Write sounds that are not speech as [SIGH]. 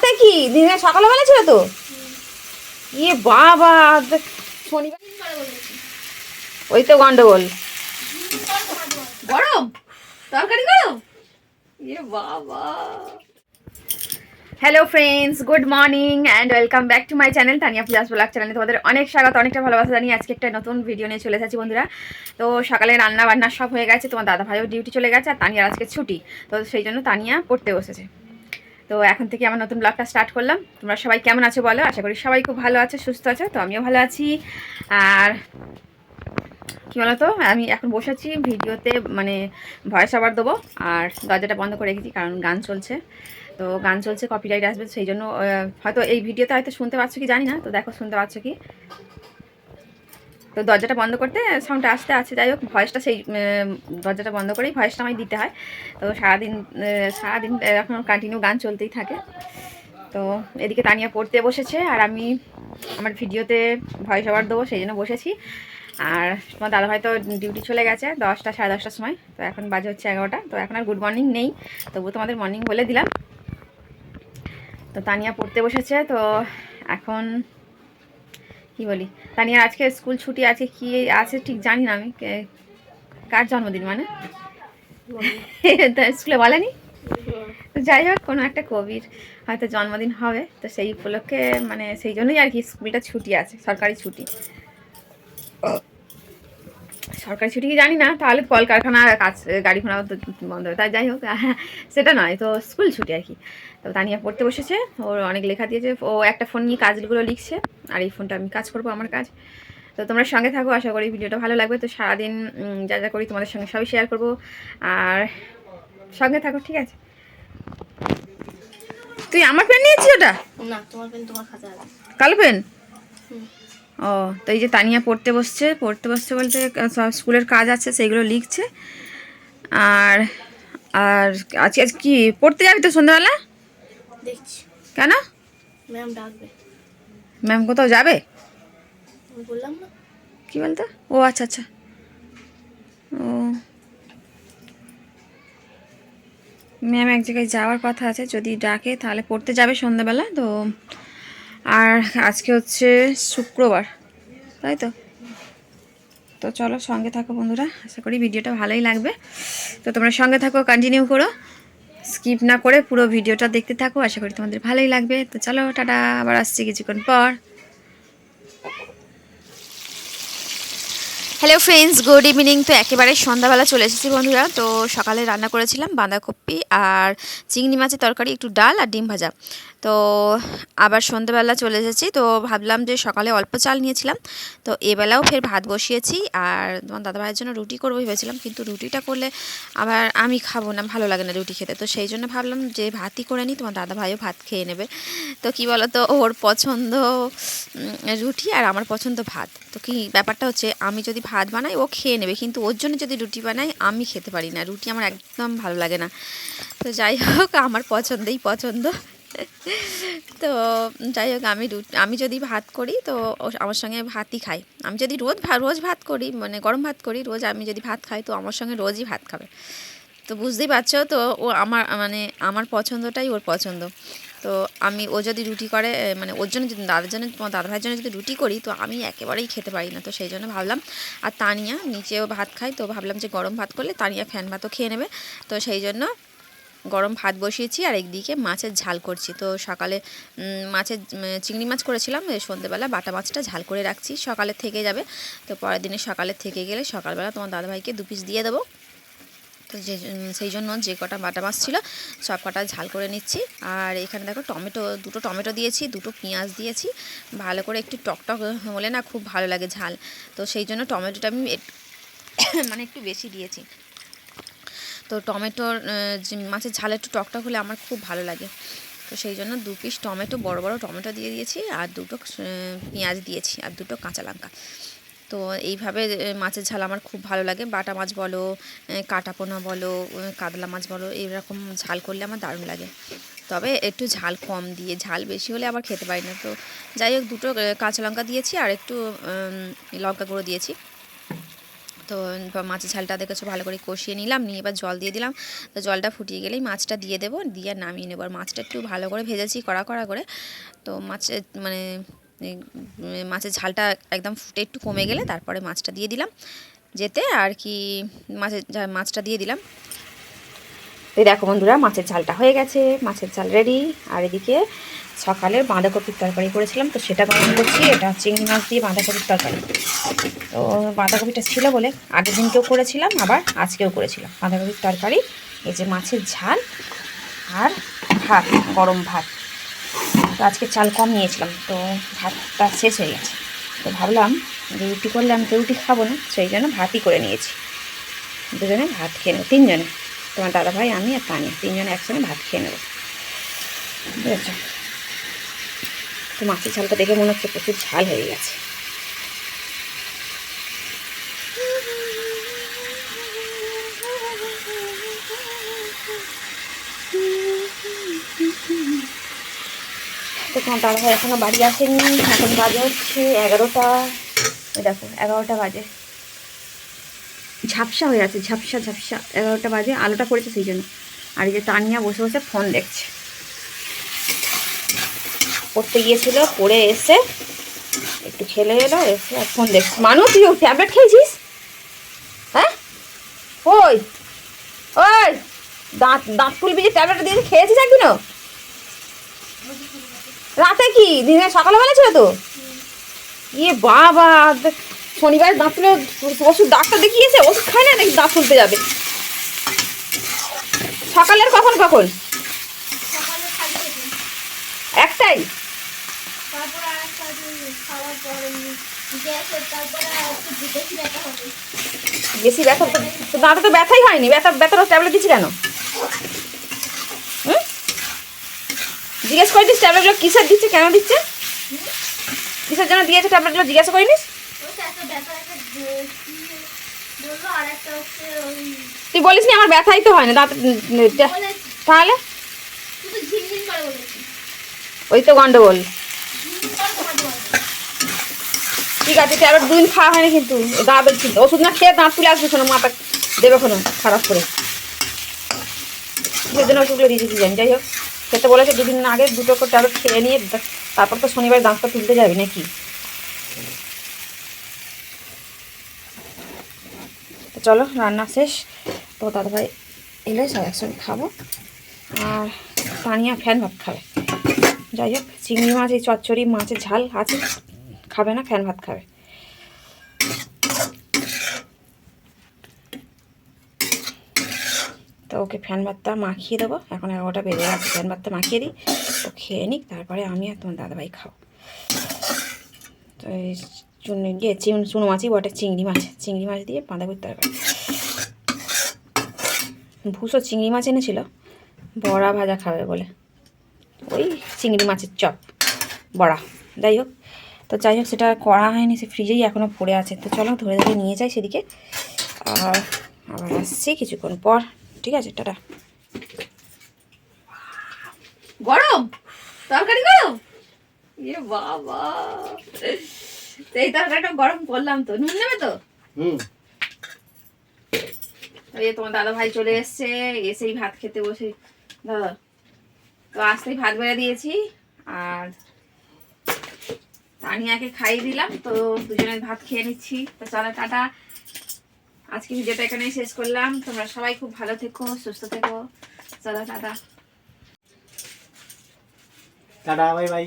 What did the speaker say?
তাতে কি? দিনে সকালবেলা ছিল তো? ইয়ে বাবা শনিবার ওই তো গন্ডগোল। গরম? তরকারি গরম? ইয়ে বাবা। Hello friends good morning and welcome back to my channel Tania plus blog চ্যানেলে তোমাদের অনেক স্বাগত, অনেকটা ভালোবাসা জানিয়ে আজকে একটা নতুন ভিডিও নিয়ে চলে এসেছি বন্ধুরা। তো সকালে রান্না বান্না সব হয়ে গেছে, তোমার দাদা ভাইও ডিউটি চলে গেছে আর তানিয়ার আজকে ছুটি। তো সেই জন্য তানিয়া পড়তে বসেছে। তো এখন থেকে আমার নতুন ব্লগটা স্টার্ট করলাম। তোমরা সবাই কেমন আছো বলো? আশা করি সবাই খুব ভালো আছো, সুস্থ আছো, তো আমিও ভালো আছি। আর কী বলতো, আমি এখন বসেছি ভিডিওতে মানে ভয়েস আবার দেবো, আর দরজাটা বন্ধ করে রেখেছি কারণ গান চলছে। তো গান চলছে কপিরাইট আসবে, সেই জন্য হয়তো এই ভিডিওতে হয়তো শুনতে পাচ্ছ কি জানি না, তো দেখো শুনতে পাচ্ছ কি? তো দরজাটা বন্ধ করতে সাউন্ডটা আসতে আছে যাই হোক ভয়েসটা সেই দরজাটা বন্ধ করেই ভয়েসটা আমায় দিতে হয়। তো সারাদিন সারাদিন এখন কন্টিনিউ গান চলতেই থাকে। তো এদিকে তানিয়া পড়তে বসেছে আর আমি আমার ভিডিওতে ভয়েস ওভার দেবো, সেই জন্য বসেছি। আর তোমার দাদা ভাই তো ডিউটি চলে গেছে দশটা, সাড়ে দশটার সময়। তো এখন বাজে হচ্ছে এগারোটা। তো এখন আর গুড মর্নিং নেই। তবু তোমাদের মর্নিং বলে দিলাম। তো তানিয়া পড়তে বসেছে। তো এখন কি বলি? তানিয়ার আজকে স্কুল ছুটি আছে কি আছে ঠিক জানি না আমি। কার জন্মদিন মানে? স্কুলে বলেনি? যাই হোক, কোনো একটা কবির হয়তো জন্মদিন হবে, তো সেই উপলক্ষে মানে সেই জন্যই আর কি স্কুলটা ছুটি আছে, সরকারি ছুটি। সরকারি ছুটি কি জানি না তাহলে কলকারখানা কাজ গাড়ি ঘোড়া তো বন্ধ হবে তাই যাই হোক [LAUGHS] সেটা নয় তো স্কুল ছুটি আর কি। তো তানিয়া পড়তে বসেছে ওর অনেক লেখা দিয়েছে ও একটা ফোন নিয়ে কাজগুলো লিখছে আর এই ফোনটা আমি কাজ করব আমার কাজ। তো তোমরা সঙ্গে থাকো আশা করি ভিডিওটা ভালো লাগবে। তো সারাদিন যা যা করি তোমাদের সঙ্গে সবই শেয়ার করব। আর সঙ্গে থাকো ঠিক আছে? তুই আমার পেন নিয়েছিস ওটা? না তোমার পেন তোমার খাতা আছে। কালো পেন। ও তো এই যে তানিয়া পড়তে বসছে পড়তে বসছে বলতে সব স্কুলের কাজ আছে সেইগুলো লিখছে। আর আর আজকে আজ কি পড়তে যাবি তো সন্ধ্যাবেলা? দেখছি। কেন? ম্যাম ডাকবে। ম্যাম কোথাও যাবে? বললাম না। কি বলতো? ও আচ্ছা আচ্ছা। ও। ম্যাম এক জায়গায় যাওয়ার কথা আছে যদি ডাকে তাহলে পড়তে যাবে সন্ধ্যাবেলা তো আর আজকে হচ্ছে শুক্রবার, তাই তো? তো চলো সঙ্গে থাকো বন্ধুরা, আশা করি ভিডিওটা ভালোই লাগবে। তো তোমরা সঙ্গে থাকো কন্টিনিউ করো। স্কিপ না করে পুরো ভিডিওটা দেখতে থাকো, আশা করি তোমাদের ভালোই লাগবে। তো চলো, টাটা, আবার আসছি কিছুক্ষণ পর। হ্যালো ফ্রেন্ডস গুড ইভিনিং তো একেবারে সন্ধ্যাবেলা চলে এসেছি বন্ধুরা। তো সকালে রান্না করেছিলাম বাঁধাকপি আর চিংড়ি মাছের তরকারি, একটু ডাল আর ডিম ভাজা। তো আবার সন্ধ্যাবেলা চলে এসেছি। তো ভাবলাম যে সকালে অল্প চাল নিয়েছিলাম। তো এবেলাও ফের ভাত বসিয়েছি আর তোমার দাদাভাইয়ের জন্য রুটি করব ভেবেছিলাম। কিন্তু রুটিটা করলে আবার আমি খাব না, ভালো লাগে না রুটি খেতে। তো সেই জন্য ভাবলাম যে ভাতই করে নিই, তোমার দাদাভাইও ভাত খেয়ে নেবে। তো কি বলো তো ওর পছন্দ রুটি আর আমার পছন্দ ভাত। তো কি ব্যাপারটা হচ্ছে, আমি যদি ভাত বানাই, ও খেয়ে নেবে। কিন্তু ওর জন্য যদি রুটি বানাই, আমি খেতে পারি না। রুটি আমার একদম ভালো লাগে না। তো যাই হোক, আমার পছন্দেই পছন্দ। তো যাই হোক আমি আমি যদি ভাত করি, তো আমার সঙ্গে ভাতই খাই আমি যদি রোজ রোজ ভাত করি মানে গরম ভাত করি, রোজ আমি যদি ভাত খাই, তো আমার সঙ্গে রোজই ভাত খাবে। তো বুঝতেই পারছ, তো ও আমার মানে আমার পছন্দটাই ওর পছন্দ। তো আমি, ও যদি রুটি করে মানে ওর জন্য যদি, দাদার জন্য, তোমার দাদা ভাইয়ের জন্য যদি রুটি করি, তো আমি একেবারেই খেতে পারি না। তো সেই জন্য ভাবলাম, আর তানিয়া নিচেও ভাত খাই তো ভাবলাম যে গরম ভাত করলে তানিয়া ফ্যান ভাতও খেয়ে নেবে। তো সেই জন্য গরম ভাত বসিয়েছি আর একদিকে মাছের ঝাল করছি। তো সকালে মাছের চিংড়ি মাছ করেছিলাম সন্ধ্যেবেলা বাটা মাছটা ঝাল করে রাখছি, সকালে থেকে যাবে। তো পরের দিনে সকালে থেকে গেলে সকালবেলা তোমার দাদাভাইকে দু পিস দিয়ে দেবো। তো যে সেই জন্য যে কটা বাটা মাছ ছিল, সব কটা ঝাল করে নিচ্ছি। আর এখানে দেখো টমেটো, দুটো টমেটো দিয়েছি, দুটো পেঁয়াজ দিয়েছি। ভালো করে একটু টকটক হলে না খুব ভালো লাগে ঝাল। তো সেই জন্য টমেটোটা আমি [COUGHS] মানে একটু বেশি দিয়েছি। তো টমেটোর মাছের ঝাল একটু টকটক হলে আমার খুব ভালো লাগে। তো সেই জন্য দু পিস টমেটো বড় বড় টমেটো দিয়ে দিয়েছি আর দুটো পেঁয়াজ দিয়েছি আর দুটো কাঁচা লঙ্কা। তো এইভাবে মাছের ঝাল আমার খুব ভালো লাগে। বাটা মাছ বলো আহ, কাটা পোনা বলো কাতলা মাছ বলো এইরকম ঝাল করলে আমার দারুণ লাগে। তবে একটু ঝাল কম দিয়ে ঝাল বেশি হলে আবার খেতে পারি না। তো যাই হোক দুটো কাঁচা লঙ্কা দিয়েছি আর একটু লঙ্কা গুঁড়ো দিয়েছি। তো মাছের ঝালটা দেখেছ ভালো করে কষিয়ে নিলাম, নিয়ে এবার জল দিয়ে দিলাম। তো জলটা ফুটিয়ে গেলেই মাছটা দিয়ে দেবো, দিয়ে নামিয়ে নেব। আর মাছটা একটু ভালো করে ভেজেছি, কড়া কড়া করে। তো মাছের মানে মাছের ঝালটা একদম ফুটে একটু কমে গেলে তারপরে মাছটা দিয়ে দিলাম। যেতে আর কি মাছের মাছটা দিয়ে দিলাম। এই দেখো বন্ধুরা, মাছের ঝালটা হয়ে গেছে, মাছের ঝাল রেডি আর এদিকে সকালের বাঁধাকপির তরকারি করেছিলাম, তো সেটা গরম করছি। এটা চিংড়ি মাছ দিয়ে বাঁধাকপির তরকারি। তো বাঁধাকপিটা ছিল বলে আগের দিনকেও করেছিলাম, আবার আজকেও করেছিলাম। বাঁধাকপির তরকারি, এই যে মাছের ঝাল আর ভাত, গরম ভাত। তো আজকে চাল কম নিয়েছিলাম, তো ভাতটা শেষ হয়ে গেছে। তো ভাবলাম যে রুটি করলে আমি তো রুটি খাব না, সেই জন্য ভাতই করে নিয়েছি। দুজনে ভাত খেয়ে নেব তিনজনে। তোমার দাদা ভাই, আমি আর তানি তিনজন একসঙ্গে ভাত খেয়ে নেব। বুঝেছ? তো মাছের ঝালটা দেখে মনে হচ্ছে প্রচুর ঝাল হয়ে গেছে। তো তোমার দাদা ভাই এখনও বাড়ি আসেনি, এখন বাজে হচ্ছে এগারোটা। দেখো, এগারোটা বাজে। ঝাপসা হয়ে আছে, ঝাপসা ঝাপসা। এগারোটা বাজে, আলোটা করেছে সেই জন্য। আর এই যে তানিয়া বসে বসে ফোন দেখছে। পড়তে গিয়েছিল, পড়ে এসে একটু খেলে এলো, এসে ফোন দেখছে। মানুষ তুই ট্যাবলেট খেয়েছিস? হ্যাঁ? ওই ওই, দাঁত দাঁত তুলবি যে ট্যাবলেট দিয়ে খেয়েছিস একদিনও? রাতে কি? দিনে সকালবেলা ছিল তো? ইয়ে বাবা শনিবার দাঁত তুলে ওষুধ, ডাক্তার দেখিয়েছে, ওষুধ খায় না, নাকি দাঁত তুলতে যাবে? সকালের কখন কখন? একটাই? বেশি ব্যথা তো দাঁতে তো ব্যথাই হয়নি, ব্যথা ব্যথার ট্যাবলেট দিচ্ছি কেন? জিজ্ঞেস করেছিস ট্যাবলেটগুলো কিসের দিচ্ছে, কেন দিচ্ছে? কিসের জন্য দিয়েছে ট্যাবলেটগুলো জিজ্ঞাসা করিনিস ওইটা একটা ব্যথা একটা যে- কি বলল আর একটা হচ্ছে ওই তুই বলিস আমার ব্যথাই তো হয় না। দাঁত তাহলে? ওই তো গন্ডগোল। ঠিক আছে ট্যাবলেট দুদিন খাওয়া হয়নি কিন্তু। দাঁত ওষুধ না খেয়ে দাঁত তুলে আসবে শোনো মাথা দেবে কোনো খারাপ করে। সেদিন ওষুধগুলো দিয়েছি জানি? যাই হোক খেতে বলেছে দুদিন আগে দুটো করে ট্যাবলেট খেয়ে নিয়ে, তারপর তো শনিবার দাঁতটা তুলতে যাবি নাকি? চলো, রান্না শেষ। তো দাদাভাই এলে সব একসঙ্গে খাব। আর পানিয়া ফ্যান ভাত খাবে। যাই হোক, চিংড়ি মাছ, এই চচ্চড়ি মাছের ঝাল আছে। খাবে না, ফ্যান ভাত খাবে। তো ওকে ফ্যান ভাতটা মাখিয়ে দেবো। এখন এগারোটা বেজে গেছে, ফ্যান ভাতটা মাখিয়ে দিই। ও খেয়ে নিক, তারপরে আমি আর তোমার দাদাভাই খাও তো চুন ইয়ে চিন চুনো মাছই বটে চিংড়ি মাছ। চিংড়ি মাছ দিয়ে বাঁধাকপির তরকারি। ভুষো চিংড়ি মাছ এনেছিল, বড়া ভাজা খাবে বলে। ওই চিংড়ি মাছের চপ, বড়া। যাই হোক, তো যাই হোক, সেটা করা হয়নি, সে ফ্রিজেই এখনও পড়ে আছে। তো চলো, ধরে ধরে নিয়ে যাই সেদিকে। আর আবার আসছি কিছুক্ষণ পর। ঠিক আছে, টাটা। গরম? তরকারি গরম? এ বাবা। এই তরকারিটা গরম করলাম তো। নুন নেবে তো? হুম। এই তোমার দাদা ভাই চলে এসছে এসেই ভাত খেতে বসে। দাদা তো আসতেই ভাত বেড়ে দিয়েছি আর তানিয়াকে খাইয়ে দিলাম তো দুজনে ভাত খেয়ে নিচ্ছি। তো চলো টাটা। আজকে ভিডিওটা এখানেই শেষ করলাম। তোমরা সবাই খুব ভালো থেকো সুস্থ থেকো। চলো টাটা। Tata bye bye.